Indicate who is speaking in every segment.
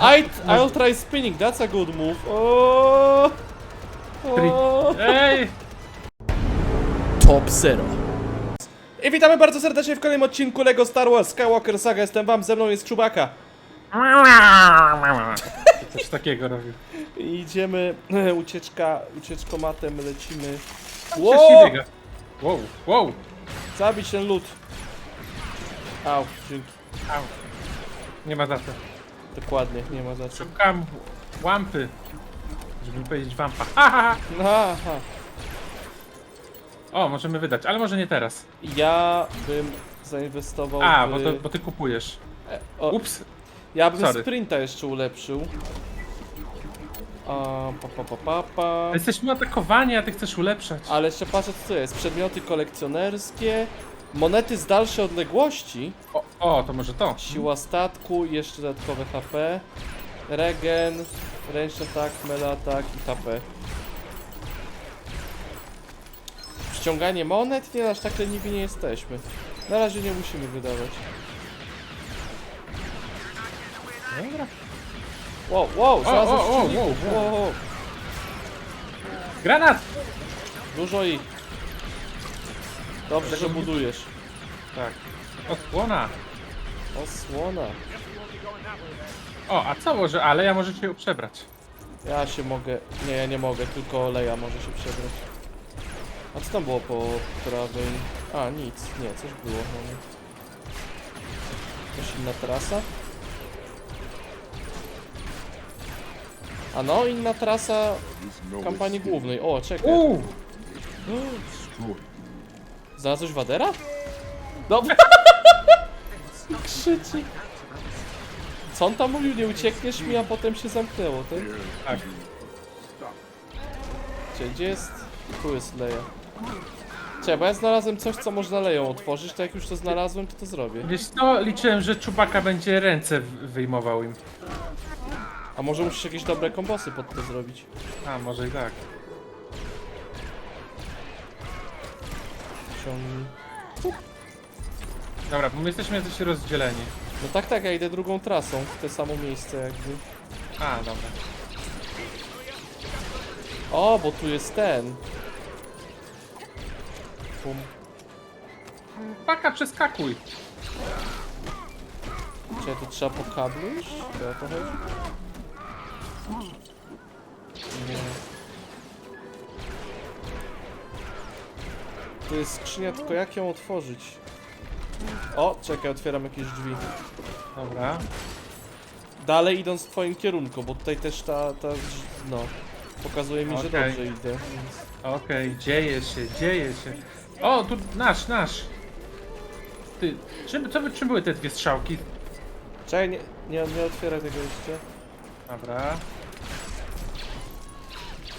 Speaker 1: I, I'll try spinning, that's a good move. O, o.
Speaker 2: Ej!
Speaker 1: Top Zero. I witamy bardzo serdecznie w kolejnym odcinku LEGO Star Wars Skywalker Saga. Jestem wam, ze mną jest Czubaka.
Speaker 2: Coś takiego robił.
Speaker 1: I idziemy, ucieczka, ucieczkomatem lecimy.
Speaker 2: Wow.
Speaker 1: Wow,
Speaker 2: wow.
Speaker 1: Zabić ten lód. Au, dzięki.
Speaker 2: Au. Nie ma za to.
Speaker 1: Dokładnie, nie ma za co.
Speaker 2: Szukam łampy. Żeby nie powiedzieć wampa. Ha, ha, ha.
Speaker 1: Aha.
Speaker 2: O, możemy wydać, ale może nie teraz.
Speaker 1: Ja bym zainwestował
Speaker 2: A,
Speaker 1: w...
Speaker 2: bo, to, bo ty kupujesz.
Speaker 1: e, o,
Speaker 2: Ups.
Speaker 1: ja bym
Speaker 2: sorry.
Speaker 1: sprinta jeszcze ulepszył. A, pa, pa, pa, pa, pa.
Speaker 2: Jesteśmy atakowani, a ty chcesz ulepszać.
Speaker 1: Ale jeszcze patrzę co to jest. Przedmioty kolekcjonerskie, monety z dalszej odległości,
Speaker 2: O, o, to może to.
Speaker 1: siła statku, jeszcze dodatkowe HP, regen, ręczny atak, melee atak i HP. Ściąganie monet? Nie, aż tak leniwi nie jesteśmy. Na razie nie musimy wydawać.
Speaker 2: Dobra.
Speaker 1: Wow, wow, znalazłem
Speaker 2: o, o, wow,
Speaker 1: wow, wow.
Speaker 2: Granat!
Speaker 1: Dużo ich. Dobrze, że budujesz.
Speaker 2: Tak. Osłona.
Speaker 1: Osłona.
Speaker 2: O, a co może, ale ja możecie ją przebrać.
Speaker 1: Ja się mogę. Nie, ja nie mogę, tylko Leja może się przebrać. A co tam było po prawej? A, nic, nie, coś było. No. Jakaś inna trasa? A no, inna trasa kampanii głównej. O, czekaj.
Speaker 2: Uuu!
Speaker 1: Znalazłeś Wadera? Dobra. Krzyczy. Co on tam mówił? Nie uciekniesz mi, a potem się zamknęło, tak?
Speaker 2: Tak.
Speaker 1: Gdzie, gdzie jest? Tu jest Leja. Czekaj, bo ja znalazłem coś, co można Leją otworzyć, to jak już to znalazłem, to to zrobię.
Speaker 2: Wiesz co, liczyłem, że Czubaka będzie ręce w- wyjmował im.
Speaker 1: A może musisz jakieś dobre kombosy pod to zrobić?
Speaker 2: A, może i tak.
Speaker 1: Ciągnij.
Speaker 2: Dobra, bo my jesteśmy jacyś rozdzieleni.
Speaker 1: No tak, tak, ja idę drugą trasą, w te samo miejsce jakby.
Speaker 2: A, dobra.
Speaker 1: O, bo tu jest ten. Pum.
Speaker 2: Paka, przeskakuj!
Speaker 1: Czy to trzeba po kablu iść? Czy o to chodzi? Nie. To jest skrzynia, tylko jak ją otworzyć? O, czekaj, otwieram jakieś drzwi.
Speaker 2: Dobra.
Speaker 1: Dalej idąc w twoim kierunku, bo tutaj też ta, ta no, pokazuje mi, że
Speaker 2: Okej.
Speaker 1: dobrze idę. Więc...
Speaker 2: Okej, dzieje się, dzieje się. O, tu nasz, nasz. Ty, czym, co, by- czym były te dwie strzałki?
Speaker 1: Czekaj, nie, nie, nie otwieraj tego jeszcze.
Speaker 2: Dobra.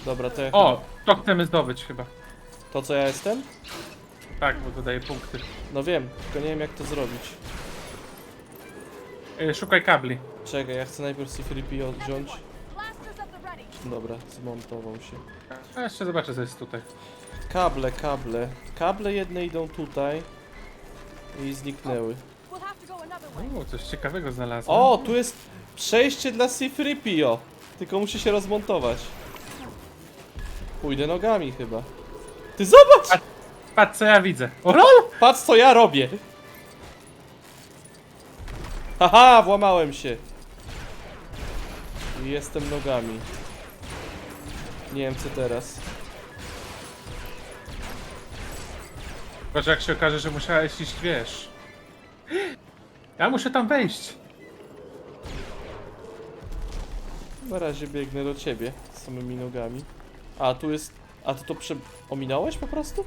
Speaker 1: Dobra, to ja
Speaker 2: O, to chcemy zdobyć chyba.
Speaker 1: To co ja jestem?
Speaker 2: Tak, bo dodaje punkty.
Speaker 1: No wiem, tylko nie wiem jak to zrobić.
Speaker 2: E, szukaj kabli.
Speaker 1: Czekaj, ja chcę najpierw C-3PO wziąć.
Speaker 3: Blasters at the ready.
Speaker 1: Dobra, zmontował się.
Speaker 2: A jeszcze zobaczę, co jest tutaj.
Speaker 1: Kable, kable. Kable jedne idą tutaj. I zniknęły.
Speaker 2: O, coś ciekawego znalazłem.
Speaker 1: O, tu jest przejście dla C-3PO. Tylko musi się rozmontować. Pójdę nogami chyba. Ty zobacz!
Speaker 2: Patrz, co ja widzę. O,
Speaker 1: Patrz co ja robię! Haha, włamałem się. I jestem nogami. Nie wiem co teraz.
Speaker 2: Boże, jak się okaże, że musiałeś iść, wiesz. Ja muszę tam wejść.
Speaker 1: Na razie biegnę do ciebie z samymi nogami. A tu jest. A ty to prze... ominąłeś po prostu?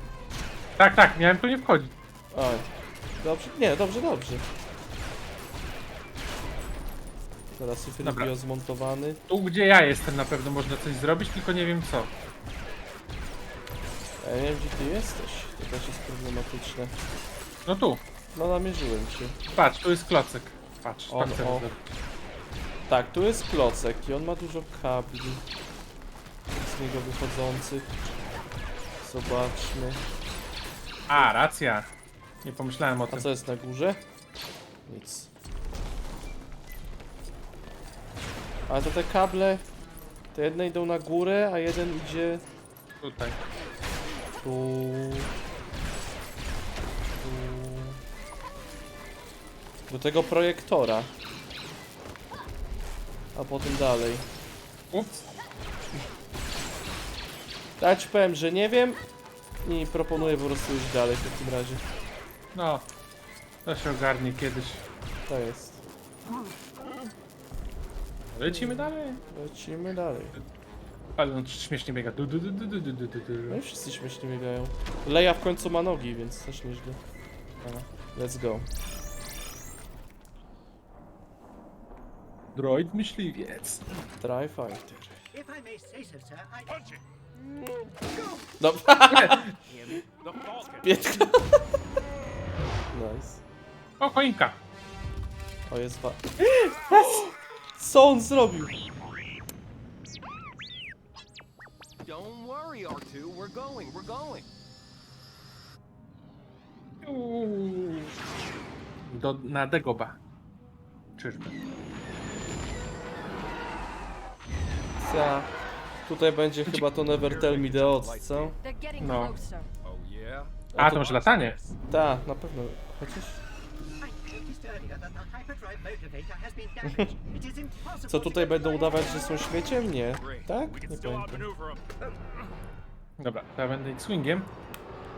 Speaker 2: Tak, tak, miałem tu nie wchodzić.
Speaker 1: A. Dobrze. Nie, dobrze, dobrze. Teraz
Speaker 2: Dobra.
Speaker 1: Cyfrybio zmontowany.
Speaker 2: Tu, gdzie ja jestem, na pewno można coś zrobić, tylko nie wiem co.
Speaker 1: Ja nie wiem gdzie ty jesteś. To też jest problematyczne.
Speaker 2: No tu,
Speaker 1: No namierzyłem cię.
Speaker 2: patrz, tu jest klocek. Patrz,
Speaker 1: On,
Speaker 2: tak chcę
Speaker 1: o.
Speaker 2: zrobić.
Speaker 1: Tak, tu jest klocek i on ma dużo kabli z niego wychodzących. Zobaczmy.
Speaker 2: A, racja. Nie pomyślałem o
Speaker 1: A
Speaker 2: tym.
Speaker 1: co jest na górze? Nic. Ale to te kable, te jedne idą na górę, a jeden idzie
Speaker 2: Tutaj.
Speaker 1: tu. tu. Do tego projektora. A potem dalej.
Speaker 2: Ups.
Speaker 1: Tak ci powiem, że nie wiem i proponuję po prostu iść dalej w takim razie.
Speaker 2: No. To się ogarnie kiedyś.
Speaker 1: To jest.
Speaker 2: Lecimy dalej.
Speaker 1: Lecimy dalej.
Speaker 2: Ale on śmiesznie biega. Du, du, du, du, du, du, du, du,
Speaker 1: No i wszyscy śmiesznie biegają. Leja w końcu ma nogi, więc też nieźle. Dobra, let's go.
Speaker 2: Droid myśliwiec.
Speaker 1: Try fighter.
Speaker 4: If I may say so, sir, I...
Speaker 1: No. Pietka. Nice.
Speaker 2: O, choinka.
Speaker 1: O, jest wa... Co on zrobił?
Speaker 5: Don't worry, R2. We're going. We're going.
Speaker 2: Uuu. Do, na Degoba. Czyżby?
Speaker 1: Ta. Tutaj będzie chyba to Never Tell Me The Odds, co?
Speaker 2: No.
Speaker 5: yeah?
Speaker 2: A, to może latanie.
Speaker 1: Ta, na pewno. Chociaż... Co tutaj będą udawać, że są śmieciem? Nie. Tak? Nie pamiętam.
Speaker 2: Dobra, to ja będę swingiem.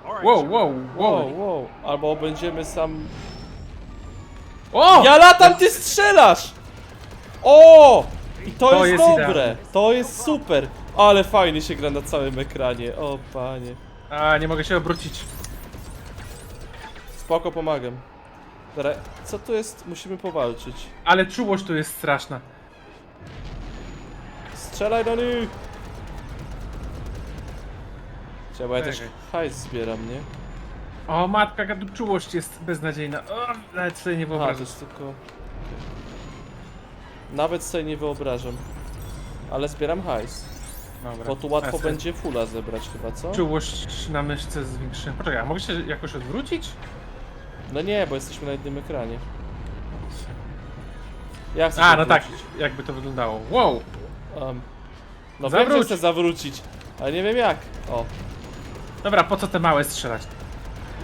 Speaker 5: All right,
Speaker 2: Wow, wow, wow.
Speaker 1: Wow, wow. Albo będziemy sam...
Speaker 2: O!
Speaker 1: Ja latam, ty strzelasz! O! I to,
Speaker 2: To
Speaker 1: jest,
Speaker 2: jest
Speaker 1: dobre!
Speaker 2: idealne.
Speaker 1: To jest super! Ale fajnie się gra na całym ekranie. O panie.
Speaker 2: A, nie mogę się obrócić.
Speaker 1: Spoko, pomagam. Dobra, co tu jest? Musimy powalczyć.
Speaker 2: Ale czułość tu jest straszna.
Speaker 1: Strzelaj do nich! Trzeba, ja też
Speaker 2: Czekaj.
Speaker 1: hajs zbieram, nie?
Speaker 2: O, matka, jaka tu czułość jest beznadziejna. O, nawet sobie nie
Speaker 1: Aha, to jest tylko... Nawet sobie nie wyobrażam. Ale zbieram hajs.
Speaker 2: Dobra.
Speaker 1: Bo tu łatwo
Speaker 2: sobie
Speaker 1: będzie fula zebrać chyba, co?
Speaker 2: Czułość na myszce zwiększyłem. Poczekaj, a mogę się jakoś odwrócić?
Speaker 1: No nie, bo jesteśmy na jednym ekranie. Ja chcę
Speaker 2: A,
Speaker 1: się
Speaker 2: no tak,
Speaker 1: odwrócić.
Speaker 2: jakby to wyglądało. Wow!
Speaker 1: Um, no wiem,
Speaker 2: Zawróć.
Speaker 1: że chcę zawrócić, ale nie wiem jak. O,
Speaker 2: Dobra, po co te małe strzelać?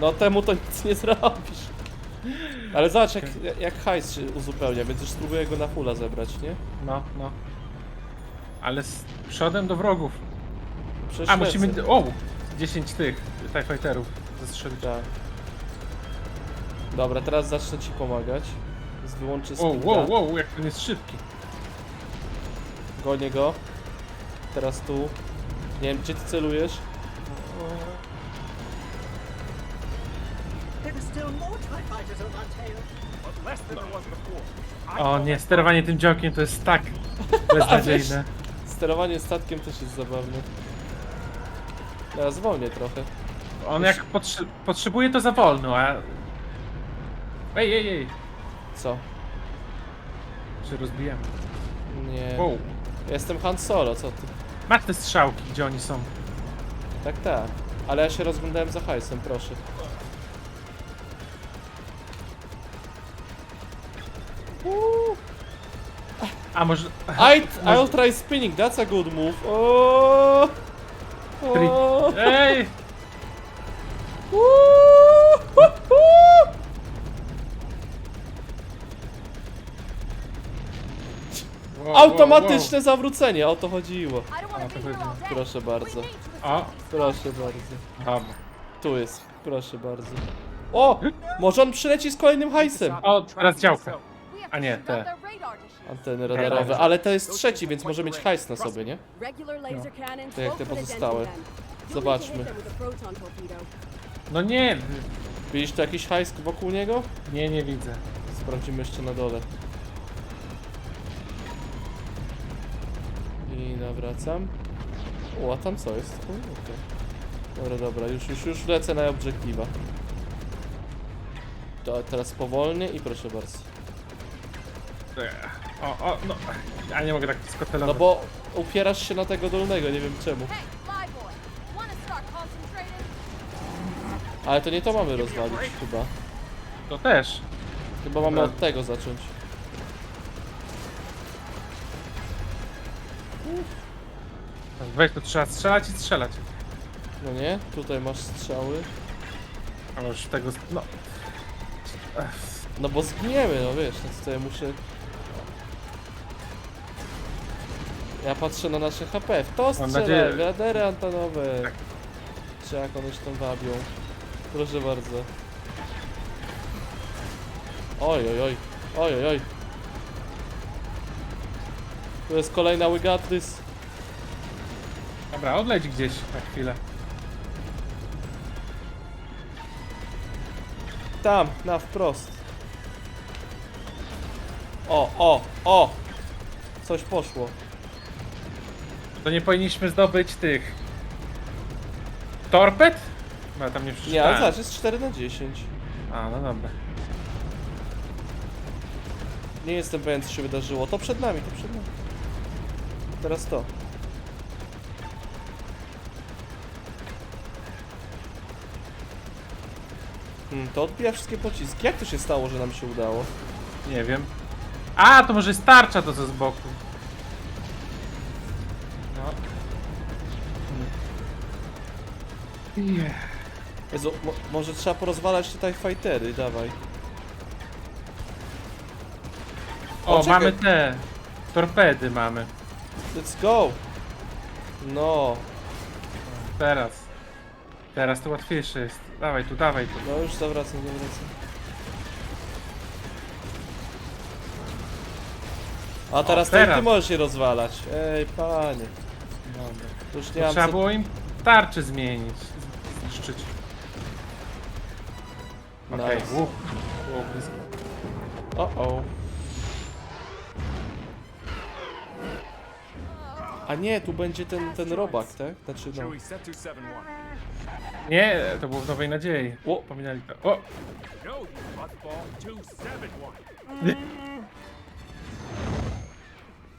Speaker 1: no temu to nic nie zrobisz. Ale zobacz jak, jak hajs się uzupełnia, więc już spróbuję go na fula zebrać, nie?
Speaker 2: No, no. Ale z przodem do wrogów.
Speaker 1: Przecież
Speaker 2: A,
Speaker 1: lecę.
Speaker 2: musimy... O! 10 tych TIE Fighterów zestrzelić.
Speaker 1: Tak. Dobra, teraz zacznę ci pomagać. Z wyłączę
Speaker 2: Wow,
Speaker 1: speeda.
Speaker 2: wow, wow, jak ten jest szybki.
Speaker 1: Gonię go. Teraz tu. Nie wiem, gdzie ty celujesz?
Speaker 4: There are still more TIE fighters on our tail.
Speaker 5: But less than there was before. I
Speaker 2: O
Speaker 5: thought
Speaker 2: nie, sterowanie tym działkiem to jest tak beznadziejne.
Speaker 1: Sterowanie statkiem też jest zabawne. Ja zwolnię trochę.
Speaker 2: On jak potrze potrzebuje to za wolno, a... Ej, ej, ej.
Speaker 1: Co?
Speaker 2: Się rozbijamy.
Speaker 1: Nie.
Speaker 2: Wow.
Speaker 1: Ja Jestem Han Solo, co ty?
Speaker 2: Masz te strzałki, gdzie oni są.
Speaker 1: Tak, tak. Ale ja się rozglądałem za hajsem, proszę. Uuu.
Speaker 2: A może...
Speaker 1: I, I'll try spinning, that's a good move. O! O!
Speaker 2: Ej!
Speaker 1: Hu, hu!
Speaker 2: Wow, wow,
Speaker 1: Automatyczne zawrócenie, o to chodziło.
Speaker 3: I don't want to be
Speaker 2: to
Speaker 3: here all day.
Speaker 1: Proszę bardzo.
Speaker 3: These
Speaker 1: Proszę bardzo.
Speaker 2: dobra.
Speaker 1: Tu jest, proszę bardzo. O! Może on przyleci z kolejnym hajsem.
Speaker 2: O, teraz działka.
Speaker 3: We have
Speaker 2: A nie,
Speaker 3: to
Speaker 2: te.
Speaker 3: their radar.
Speaker 1: Anteny radarowe, ale to jest trzeci, więc może mieć hajs na sobie, nie? Tak jak te pozostałe. Zobaczmy.
Speaker 2: No nie,
Speaker 1: Widzisz tu jakiś hajs wokół niego?
Speaker 2: nie, nie widzę.
Speaker 1: Sprawdzimy jeszcze na dole. I nawracam. O, a tam co jest? O, okej. Dobra, dobra, już, już, już lecę na obiektywa. To teraz powolnie i proszę bardzo.
Speaker 2: O, o, no. Ja nie mogę tak
Speaker 1: No
Speaker 2: skotelować.
Speaker 1: bo upierasz się na tego dolnego, nie wiem czemu. Ale to nie to mamy rozwalić chyba.
Speaker 2: To też.
Speaker 1: Chyba mamy od tego zacząć.
Speaker 2: Weź, to trzeba strzelać i strzelać.
Speaker 1: No nie? Tutaj masz strzały.
Speaker 2: A już tego... z- No.
Speaker 1: No bo zginiemy, no wiesz, no to ja muszę... Ja patrzę na nasze HP. W to strzelę,
Speaker 2: nadzieję-
Speaker 1: wiadery antenowe.
Speaker 2: Tak.
Speaker 1: Czy jak one się tam wabią. Proszę bardzo. Oj, oj, oj. Oj, oj, oj. Tu jest kolejna We got this.
Speaker 2: Dobra, odleć gdzieś na chwilę.
Speaker 1: Tam, na wprost. O, o, o! Coś poszło.
Speaker 2: To nie powinniśmy zdobyć tych... Torped? Bo ja tam nie
Speaker 1: Nie, ale zobacz, jest 4 na 10.
Speaker 2: A, no dobra.
Speaker 1: Nie jestem pewien, co się wydarzyło. To przed nami, to przed nami. Teraz to. Hmm, to odbija wszystkie pociski. Jak to się stało, że nam się udało?
Speaker 2: Nie wiem. A, to może jest tarcza to co z boku. Nie.
Speaker 1: Jezu, mo może trzeba porozwalać TIE Fightery, dawaj.
Speaker 2: O,
Speaker 1: O, czekaj.
Speaker 2: mamy te. Torpedy mamy.
Speaker 1: Let's go! No,
Speaker 2: Teraz. Teraz to łatwiejsze jest. Dawaj tu, dawaj tu.
Speaker 1: no już zawracam, zawracam. A teraz, to i
Speaker 2: teraz.
Speaker 1: ty możesz je rozwalać. Ej, panie.
Speaker 2: Dobra.
Speaker 1: To już nie
Speaker 2: To
Speaker 1: mam
Speaker 2: trzeba
Speaker 1: co...
Speaker 2: było im tarczy zmienić. Zniszczyć. Okej,
Speaker 1: Nice.
Speaker 2: Uf, było blisko.
Speaker 1: O, o. A nie, tu będzie ten, ten robak, tak? Znaczy no.
Speaker 5: Chewie, set to 7-1.
Speaker 2: Nie, to było w Nowej Nadziei.
Speaker 1: O.
Speaker 2: Pominęli to. O!
Speaker 5: No, you buttball. 2-7-1.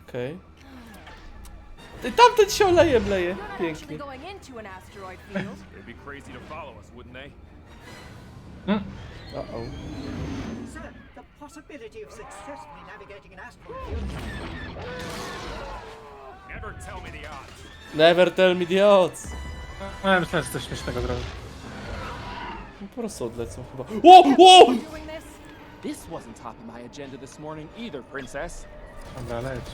Speaker 1: Okej. Ty tamten się olejem leje.
Speaker 3: You're
Speaker 1: Pięknie.
Speaker 3: going into an asteroid field.
Speaker 5: They'd be crazy to follow us, wouldn't they? Hmm.
Speaker 1: O, o.
Speaker 4: Sir, the possibility of successfully navigating an asteroid field
Speaker 5: Never tell me the odds.
Speaker 1: Never tell me the odds.
Speaker 2: No, ja myślałem, że coś śmiesznego zrobił.
Speaker 1: No, Po prostu odlecą chyba. O, o!
Speaker 3: Doing this?
Speaker 5: This wasn't top of my agenda this morning either, princess.
Speaker 2: Dobra, leć.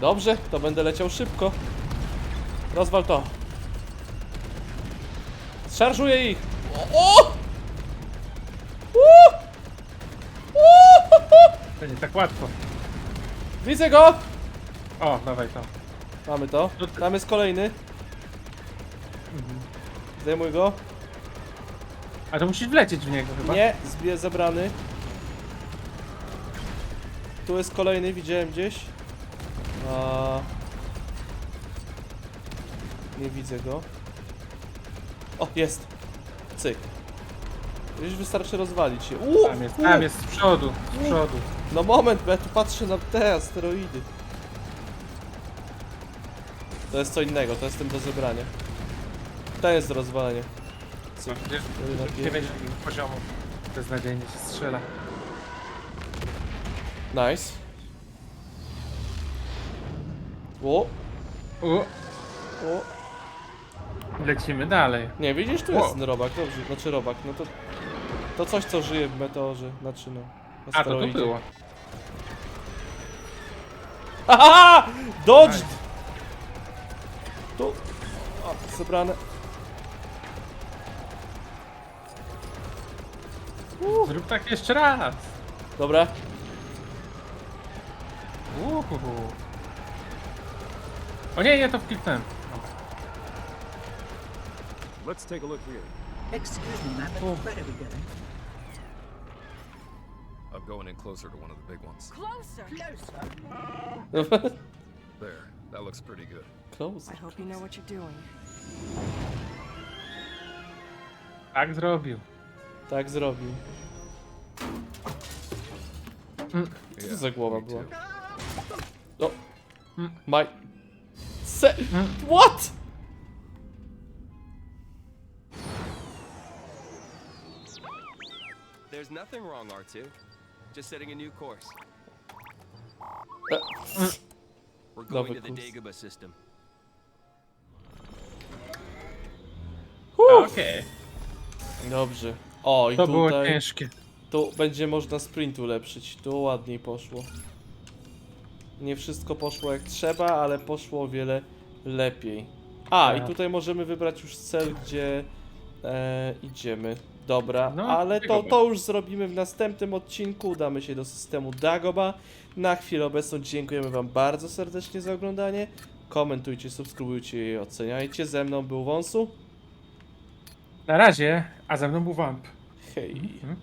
Speaker 1: Dobrze, to będę leciał szybko. Rozwal to. Szarżuję ich. O! o! U! U!
Speaker 2: To nie tak łatwo.
Speaker 1: Widzę go!
Speaker 2: O, dawaj to.
Speaker 1: Mamy to. Tam jest kolejny. Zdejmuj go.
Speaker 2: A to musisz wlecieć w niego chyba.
Speaker 1: Nie, zbie zabrany. Tu jest kolejny, widziałem gdzieś. A... Nie widzę go. O, jest. Cyk. Już wystarczy rozwalić się. U,
Speaker 2: Tam jest, tam jest z przodu, z przodu.
Speaker 1: No moment, bo ja tu patrzę na te asteroidy. To jest co innego, to jest ten do zebrania. Ten jest do rozwalenia. Cyk.
Speaker 2: Wiesz,
Speaker 1: Jeden na
Speaker 2: nie będzie poziomu. Beznadziejnie się strzela.
Speaker 1: Nice. O,
Speaker 2: U,
Speaker 1: o.
Speaker 2: lecimy dalej.
Speaker 1: Nie, widzisz, tu jest ten robak, dobrze, znaczy robak, no to... To coś, co żyje w meteorze, znaczy no...
Speaker 2: A, to tu
Speaker 1: asteroidzie.
Speaker 2: było.
Speaker 1: Haha! Dodged! Tu... O, zebrane.
Speaker 2: Zrób tak jeszcze raz.
Speaker 1: Dobra.
Speaker 2: Uhuhu. O nie, nie, to wkliknąłem.
Speaker 5: Let's take a look here.
Speaker 4: Excuse me, ma'am, but where are we going?
Speaker 5: I'm going in closer to one of the big ones.
Speaker 3: Closer.
Speaker 4: Closer.
Speaker 5: There, that looks pretty good.
Speaker 1: Close.
Speaker 6: I hope you know what you're doing.
Speaker 2: Tak zrobił.
Speaker 1: Tak zrobił. Mm. Co to za głowa
Speaker 5: me
Speaker 1: była?
Speaker 5: too.
Speaker 1: O! Mm. My... Se... What?
Speaker 7: There's nothing wrong, R2. Just setting a new course.
Speaker 5: We're
Speaker 1: Nowy
Speaker 5: going to the. Dagobah system.
Speaker 2: Okej,
Speaker 1: Dobrze. O, i
Speaker 2: to było
Speaker 1: tutaj...
Speaker 2: ciężkie.
Speaker 1: Tu będzie można sprint ulepszyć. Tu ładniej poszło. Nie wszystko poszło jak trzeba, ale poszło o wiele lepiej. A, i
Speaker 2: Tak.
Speaker 1: tutaj możemy wybrać już cel, gdzie e, idziemy. Dobra,
Speaker 2: No,
Speaker 1: ale to, to już zrobimy w następnym odcinku. Udamy się do systemu Dagoba. Na chwilę obecną dziękujemy Wam bardzo serdecznie za oglądanie. Komentujcie, subskrybujcie i oceniajcie. Ze mną był Wąsu.
Speaker 2: Na razie, a ze mną był Wamp.
Speaker 1: Hej.
Speaker 2: Mhm.